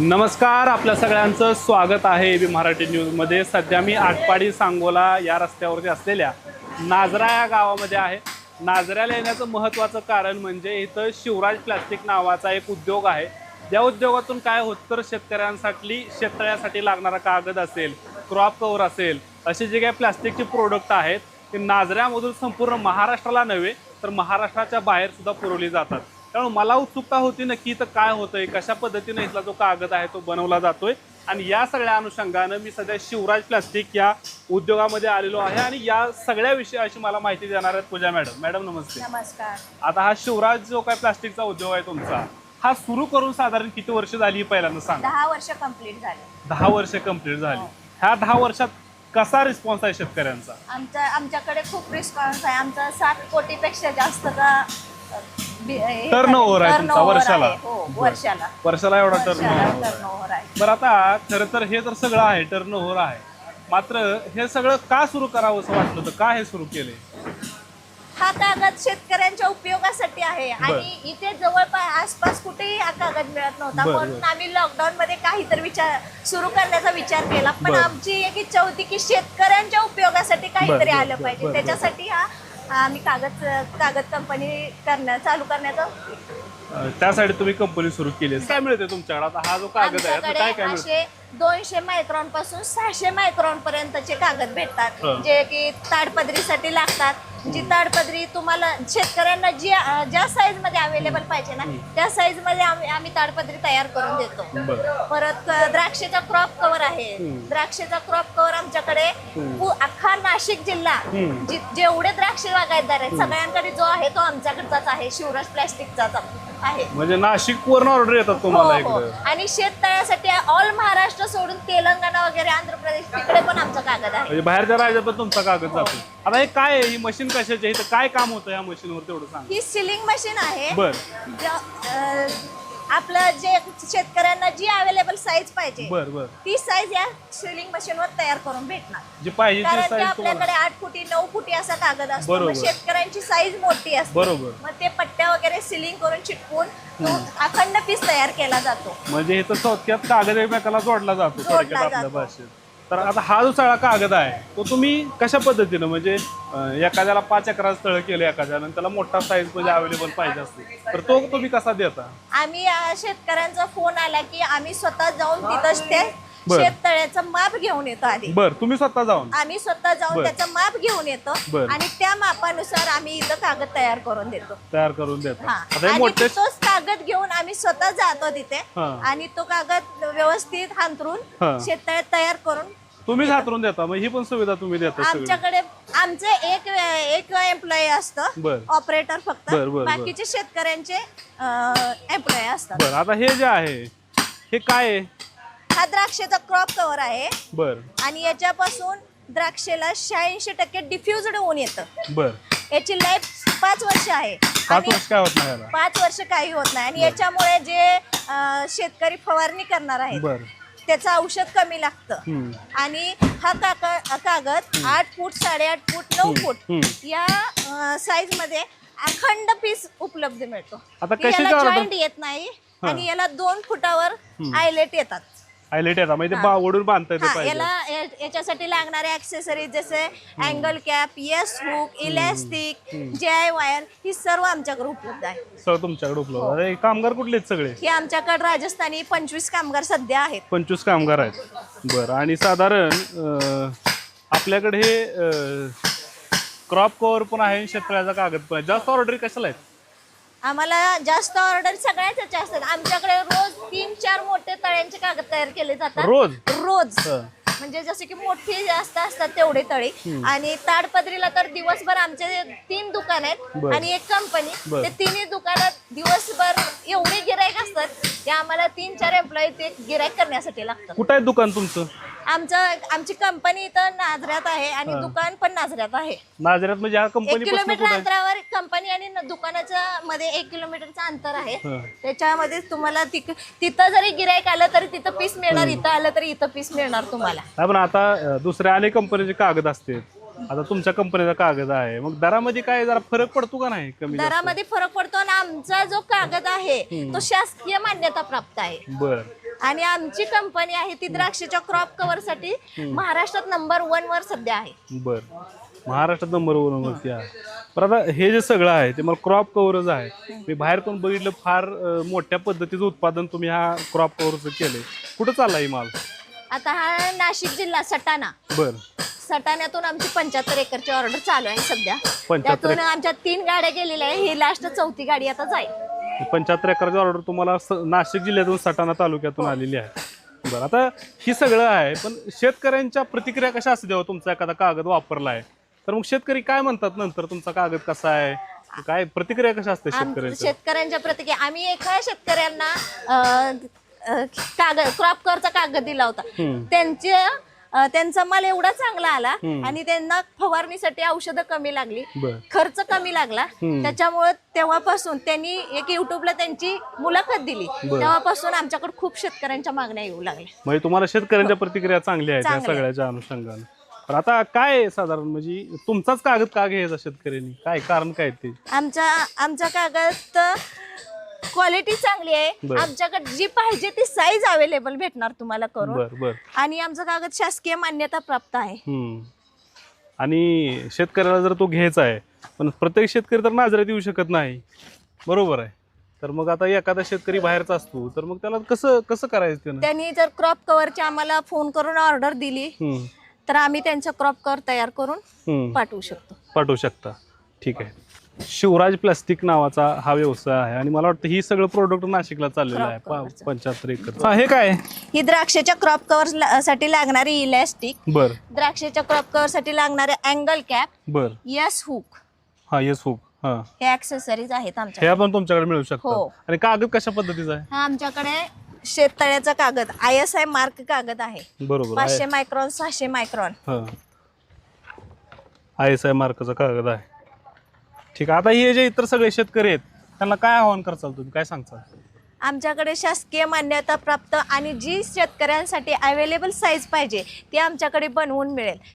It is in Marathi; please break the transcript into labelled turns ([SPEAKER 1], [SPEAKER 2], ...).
[SPEAKER 1] नमस्कार आपल्या सगळ्यांचं स्वागत आहे बी मराठी न्यूजमध्ये. सध्या मी आटपाडी सांगोला या रस्त्यावरती असलेल्या नाजरा या गावामध्ये आहे. नाजऱ्याला येण्याचं महत्त्वाचं कारण म्हणजे इथं शिवराज प्लास्टिक नावाचा एक उद्योग आहे. या उद्योगातून काय होतं तर शेतकऱ्यांसाठी शेततळ्यासाठी लागणारा कागद असेल क्रॉप कव्हर असेल असे जे काही प्लास्टिकचे प्रोडक्ट आहेत ते नाजऱ्यामधून संपूर्ण महाराष्ट्राला नव्हे तर महाराष्ट्राच्या बाहेरसुद्धा पुरवली जातात. त्यामुळे मला उत्सुकता होती नक्की इथं काय होतंय कशा पद्धतीने इथला जो कागद आहे तो बनवला जातोय. आणि या सगळ्या अनुषंगानं मी सध्या शिवराज प्लास्टिक या उद्योगामध्ये आलेलो आहे आणि या सगळ्या विषयाची मला माहिती देणार आहेत पूजा मॅडम. मॅडम नमस्ते.
[SPEAKER 2] नमस्कार.
[SPEAKER 1] आता हा शिवराज जो काय प्लास्टिकचा उद्योग आहे तुमचा हा सुरू करून साधारण किती वर्ष झाली ही पहिल्यांदा सांगा.
[SPEAKER 2] दहा वर्ष कंप्लीट झाले.
[SPEAKER 1] दहा वर्ष कंप्लीट झाली. ह्या दहा वर्षात कसा रिस्पॉन्स आहे शेतकऱ्यांचा?
[SPEAKER 2] आमच्या आमच्याकडे खूप रिस्पॉन्स आहे. आमचा सात कोटीपेक्षा जास्तचा
[SPEAKER 1] Turnover आहे तुमचा वर्षाला.
[SPEAKER 2] हो. वर्षाला.
[SPEAKER 1] वर्षाला एवढा टर्न
[SPEAKER 2] टर्नओव्हर आहे.
[SPEAKER 1] बरं आता खरं तर हे तर सगळं आहे टर्न ओव्हर आहे. मात्र हे सगळं का सुरू करावं असं वाटलं होतं? का हे सुरू केले?
[SPEAKER 2] हा कागद शेतकऱ्यांच्या उपयोगासाठी आहे. आणि इथे जवळपास आसपास कुठेही हा कागद मिळत नव्हता. म्हणून आम्ही लॉकडाऊन मध्ये काहीतरी विचार सुरू करण्याचा विचार केला. पण. आमची एक इच्छा होती की शेतकऱ्यांच्या उपयोगासाठी काहीतरी आलं पाहिजे. त्याच्यासाठी हा आम्ही कागद कागद कंपनी करण्या चालू करण्याचा.
[SPEAKER 1] अं, त्यासाठी तुम्ही कंपनी सुरू केली काय मिळते तुमच्याकडे? आता हा जो कागद आहे यातलं काय
[SPEAKER 2] आमच्याकडे
[SPEAKER 1] काय मिळतं
[SPEAKER 2] असे दोनशे मायक्रॉनपासून सहाशे मायक्रॉन पर्यंतचे कागद भेटतात.
[SPEAKER 1] हं.
[SPEAKER 2] जे की ताडपदरीसाठी लागतात. जी ताडपदरी तुम्हाला शेतकऱ्यांना जी ज्या साईजमध्ये अवेलेबल पाहिजे ना त्या साईजमध्ये आम्ही आम्ही ताडपदरी तयार करून देतो. परत द्राक्षेचा क्रॉप कव्हर आहे.
[SPEAKER 1] हं.
[SPEAKER 2] द्राक्षेचा क्रॉप कव्हर आमच्याकडे अख्खा नाशिक जिल्हा
[SPEAKER 1] हं.
[SPEAKER 2] जेवढे द्राक्ष बागायतदार आहेत सगळ्यांकडे जो आहे तो आमच्याकडचाच आहे. शिवराज प्लॅस्टिकचाच आहे.
[SPEAKER 1] म्हणजे नाशिक वरून ऑर्डर येतात तुम्हाला
[SPEAKER 2] हो, हो.
[SPEAKER 1] इकडं.
[SPEAKER 2] आणि शेततळ्यासाठी ऑल महाराष्ट्र सोडून तेलंगणा वगैरे आंध्र प्रदेश तिकडे पण आहे.
[SPEAKER 1] म्हणजे बाहेरच्या राज्यात तुमचा कागद जातो आता हे काय आहे? ही मशीन कशाची आहे? इथं काय काम होतं या मशीनवर तेवढं सांग.
[SPEAKER 2] ही सिलिंग मशीन आहे.
[SPEAKER 1] बर.
[SPEAKER 2] ज- अं, आपलं जे शेतकऱ्यांना जी अवेलेबल साईज पाहिजे
[SPEAKER 1] बर बर.
[SPEAKER 2] ती साईज या सिलिंग मशीनवर तयार करून भेटणार.
[SPEAKER 1] जी पाहिजे ती
[SPEAKER 2] कारण की
[SPEAKER 1] साईज
[SPEAKER 2] आपल्याकडे
[SPEAKER 1] तुम्हाला
[SPEAKER 2] आठ फुटी नऊ फुटी असा कागद असतो.
[SPEAKER 1] बरोबर.
[SPEAKER 2] मग शेतकऱ्यांची साईज मोठी असते.
[SPEAKER 1] बरोबर.
[SPEAKER 2] मग ते पट्ट्या वगैरे सिलिंग करून चिटकून तो अखंड पीस तयार केला जातो.
[SPEAKER 1] म्हणजे इथं थोडक्यात कागद एकमेकाला जोडला जातो.
[SPEAKER 2] जोडला
[SPEAKER 1] थोडक्यात आपल्या
[SPEAKER 2] जातो.
[SPEAKER 1] भाषेत. तर आता हा जो सगळा कागद आहे तो तुम्ही कशा पद्धतीनं म्हणजे अं, एखाद्याला पाच एकराचं तळ केलं एखाद्यानं आणि त्याला मोठा साईज म्हणजे अवेलेबल पाहिजे असते तर तो तुम्ही कसा देता
[SPEAKER 2] आम्ही अं, शेतकऱ्यांचा फोन आला की आम्ही स्वतः जाऊन तिथंच ते. शेततळ्याचं माप घेऊन येतो आधी.
[SPEAKER 1] बर तुम्ही स्वतः जाऊन.
[SPEAKER 2] आम्ही स्वतः जाऊन
[SPEAKER 1] बर.
[SPEAKER 2] त्याचं माप घेऊन येतो
[SPEAKER 1] बर.
[SPEAKER 2] आणि त्या मापानुसार आम्ही इथं कागद तयार करून देतो.
[SPEAKER 1] तयार करून देता.
[SPEAKER 2] हा.
[SPEAKER 1] आता हे
[SPEAKER 2] आणि
[SPEAKER 1] मोठे
[SPEAKER 2] तोच कागद घेऊन आम्ही स्वतः जातो तिथे
[SPEAKER 1] हा.
[SPEAKER 2] आणि तो कागद व्यवस्थित
[SPEAKER 1] हा.
[SPEAKER 2] हांतरून शेततळ्यात तयार करून
[SPEAKER 1] तुम्हीच हातरून देता. मग ही पण सुविधा तुम्ही देता सगळी.
[SPEAKER 2] आमच्याकडे आमचे एक एक एम्प्लॉई असतं.
[SPEAKER 1] बर.
[SPEAKER 2] ऑपरेटर फक्त.
[SPEAKER 1] बर, बर, बर.
[SPEAKER 2] बाकीचे शेतकऱ्यांचे एम्प्लॉई असतात.
[SPEAKER 1] बर आता हे जे आहे हे काय आहे?
[SPEAKER 2] हा द्राक्षाचा क्रॉप कव्हर आहे.
[SPEAKER 1] बर.
[SPEAKER 2] आणि याच्यापासून द्राक्षेला शहाऐंशी टक्के डिफ्युजड ऊन येतं.
[SPEAKER 1] बर.
[SPEAKER 2] याची लाईफ पाच वर्ष आहे.
[SPEAKER 1] पाच
[SPEAKER 2] आणि
[SPEAKER 1] वर्ष काय होत नाही याला?
[SPEAKER 2] पाच वर्ष काही होत नाही. आणि याच्यामुळे जे अं, शेतकरी फवारणी करणार आहेत
[SPEAKER 1] बर.
[SPEAKER 2] त्याचं औषध कमी लागतं.
[SPEAKER 1] हम्म.
[SPEAKER 2] आणि हा काका कागद आठ फूट साडेआठ फूट नऊ फूट
[SPEAKER 1] हम्म.
[SPEAKER 2] या साईजमध्ये अखंड पीस उपलब्ध मिळतो.
[SPEAKER 1] आता
[SPEAKER 2] याला? जॉईंट येत नाही आणि याला दोन फुटावर आयलेट येतात.
[SPEAKER 1] हायलाइट येतात. म्हणजे बा ओढून बांधता येते
[SPEAKER 2] हा
[SPEAKER 1] पाहिजे.
[SPEAKER 2] याला या- याच्यासाठी लागणारे ऍक्सेसरीज जसे angle cap S hook elastic G I wire ही सर्व आमच्याकडे उपलब्ध आहे.
[SPEAKER 1] सगळं तुमच्याकडे उपलब्ध अरे कामगार कुठले आहेत सगळे?
[SPEAKER 2] हे आमच्याकडे राजस्थानी पंचवीस कामगार सध्या आहेत.
[SPEAKER 1] पंचवीस कामगार आहेत. बरं. आणि साधारण अं, आपल्याकडे हे क्रॉप कव्हर पण आहे शेतकऱ्याचा कागद पण आहे. जास्त ऑर्डर कशाला आहेत?
[SPEAKER 2] आम्हाला जास्त ऑर्डर सगळ्याच असतात. आमच्याकडे रोज तीन चार मोठे तळ्यांचे कागद तयार केले जातात.
[SPEAKER 1] रोज?
[SPEAKER 2] रोज. म्हणजे जसे की मोठी जास्त असतात तेवढे तळी. आणि ताडपत्रीला तर दिवसभर आमचे तीन दुकान आहेत. आणि एक कंपनी. ते तिन्ही दुकानात दिवसभर एवढे गिरायक असतात ते आम्हाला तीन चार एम्प्लॉई ते गिरायक करण्यासाठी लागतात.
[SPEAKER 1] कुठं आहे दुकान तुमचं?
[SPEAKER 2] आमचं आमची कंपनी इथं नाझऱ्यात आहे आणि दुकान पण नाझऱ्यात आहे.
[SPEAKER 1] नाजऱ्यात म्हणजे
[SPEAKER 2] एक
[SPEAKER 1] कंपनी
[SPEAKER 2] किलोमीटर अंतरावर कंपनी आणि न- दुकानाच्या मध्ये एक किलोमीटरचं अंतर आहे.
[SPEAKER 1] हं.
[SPEAKER 2] त्याच्यामध्ये तुम्हाला तिक- तिथं जरी गिरायक आलं तरी तिथं पीस मिळणार इथं आलं तरी इथं पीस मिळणार तुम्हाला.
[SPEAKER 1] पण आता अं, दुसऱ्या अनेक कंपनीचे कागद असतात. आता तुमच्या कंपनीचा कागद आहे. मग दरामध्ये काय जरा फरक पडतो का नाही कमी?
[SPEAKER 2] दरामध्ये फरक पडतो आणि आमचा जो कागद आहे तो शासकीय मान्यता प्राप्त आहे.
[SPEAKER 1] बर.
[SPEAKER 2] आणि आमची कंपनी आहे ती द्राक्षाच्या क्रॉप कव्हरसाठी महाराष्ट्रात नंबर वन वर सध्या आहे.
[SPEAKER 1] बर. महाराष्ट्रात नंबर वरती आहे. पण आता हे जे सगळं आहे ते मला क्रॉप कव्हरच आहे. मी बाहेर पण बघितलं फार अं, मोठ्या पद्धतीचं उत्पादन तुम्ही ह्या क्रॉप कव्हरचं केलंय. कुठं चाललाय ही माल?
[SPEAKER 2] आता हा नाशिक जिल्हा सटाणा.
[SPEAKER 1] बर.
[SPEAKER 2] सटाण्यातून आमची पंच्याहत्तर एकरची ऑर्डर चालू आहे सध्या.
[SPEAKER 1] 75
[SPEAKER 2] त्यातून आमच्या तीन गाड्या गेलेल्या आहे ही लास्ट चौथी गाडी आता जाईल.
[SPEAKER 1] पंच्याहत्तर एकराची ऑर्डर तुम्हाला स- नाशिक जिल्ह्यातून सटाणा तालुक्यातून आलेली आहे. बरं आता ही सगळं आहे पण शेतकऱ्यांच्या प्रतिक्रिया कशा असते जेव्हा तुमचा एखादा कागद वापरला आहे. तर मग शेतकरी काय म्हणतात नंतर? तुमचा कागद कसा आहे? काय प्रतिक्रिया कशा असते
[SPEAKER 2] आम-
[SPEAKER 1] शेतकऱ्यांच्या?
[SPEAKER 2] शेतकऱ्यांच्या प्रतिक्रिया आम्ही एका शेतकऱ्यांना अं, अं, कागद क्रॉप कवरचा कागद दिला होता.
[SPEAKER 1] हम्म.
[SPEAKER 2] त्यांचे अं, त्यांचा माल एवढा चांगला आला आणि त्यांना फवारणीसाठी औषधं कमी लागली. खर्च कमी लागला. त्याच्यामुळे तेव्हापासून त्यांनी एक युट्यूबला त्यांची मुलाखत दिली. तेव्हापासून आमच्याकडे खूप शेतकऱ्यांच्या मागण्या येऊ लागल्या.
[SPEAKER 1] म्हणजे तुम्हाला शेतकऱ्यांच्या प्रतिक्रिया चांगल्या आहेत त्या. सगळ्याच्या अनुषंगाने. पण आता काय आहे साधारण? म्हणजे तुमचाच कागद का घ्यायचा शेतकऱ्यांनी? काय कारण काय ते?
[SPEAKER 2] आमचा आमचा कागद क्वालिटी चांगली आहे.
[SPEAKER 1] बरं.
[SPEAKER 2] आमच्याकडे जी पाहिजे ती साईज अवेलेबल भेटणार तुम्हाला करून.
[SPEAKER 1] बर बर.
[SPEAKER 2] आणि आमचा कागद शासकीय मान्यता प्राप्त आहे.
[SPEAKER 1] हम्म. आणि शेतकऱ्याला जर तो घ्यायचा आहे पण प्रत्येक शेतकरी तर नाजरात येऊ शकत नाही. बरोबर आहे. तर मग आता एखादा शेतकरी बाहेरचा असतो तर मग त्याला कसं कसं करायचं त्यानं?
[SPEAKER 2] त्यांनी जर क्रॉप कव्हरची आम्हाला फोन करून ऑर्डर दिली
[SPEAKER 1] हम्म.
[SPEAKER 2] तर आम्ही त्यांचं क्रॉप कव्हर तयार करून
[SPEAKER 1] हम्म.
[SPEAKER 2] पाठवू शकतो.
[SPEAKER 1] पाठवू शकता. ठीक आहे. शिवराज प्लास्टिक नावाचा हा व्यवसाय आहे आणि मला वाटतं ही सगळं प्रोडक्ट नाशिकला चाललेलं आहे.
[SPEAKER 2] coverचं.
[SPEAKER 1] पंच्याहत्तर एकर. हा हे काय?
[SPEAKER 2] ही द्राक्षाच्या क्रॉप कव्हरसाठी लागणारी इलॅस्टिक
[SPEAKER 1] बर.
[SPEAKER 2] द्राक्षाच्या क्रॉप कव्हरसाठी लागणारे अँगल कॅप
[SPEAKER 1] बर.
[SPEAKER 2] यस हुक
[SPEAKER 1] हा येस हुक हा.
[SPEAKER 2] हे ऍक्सेसरीज आहेत आमच्या
[SPEAKER 1] हे पण तुमच्याकडे मिळू शकतात.
[SPEAKER 2] हो.
[SPEAKER 1] आणि कागद कशा पद्धतीचा आहे?
[SPEAKER 2] हा आमच्याकडे शेततळ्याचा कागद आय एस आय मार्क कागद आहे.
[SPEAKER 1] बरोबर
[SPEAKER 2] पाचशे मायक्रॉन सहाशे मायक्रॉन
[SPEAKER 1] हा. आय एस आय मार्काचा कागद आहे. ठीक आहे. आता हे जे इतर सगळे शेतकरी आहेत त्यांना काय आव्हान करचाल तुम्ही? काय सांगचाल
[SPEAKER 2] आमच्याकडे शासकीय मान्यता प्राप्त आणि जी शेतकऱ्यांसाठी अवेलेबल साईज पाहिजे ती आमच्याकडे बनवून मिळेल.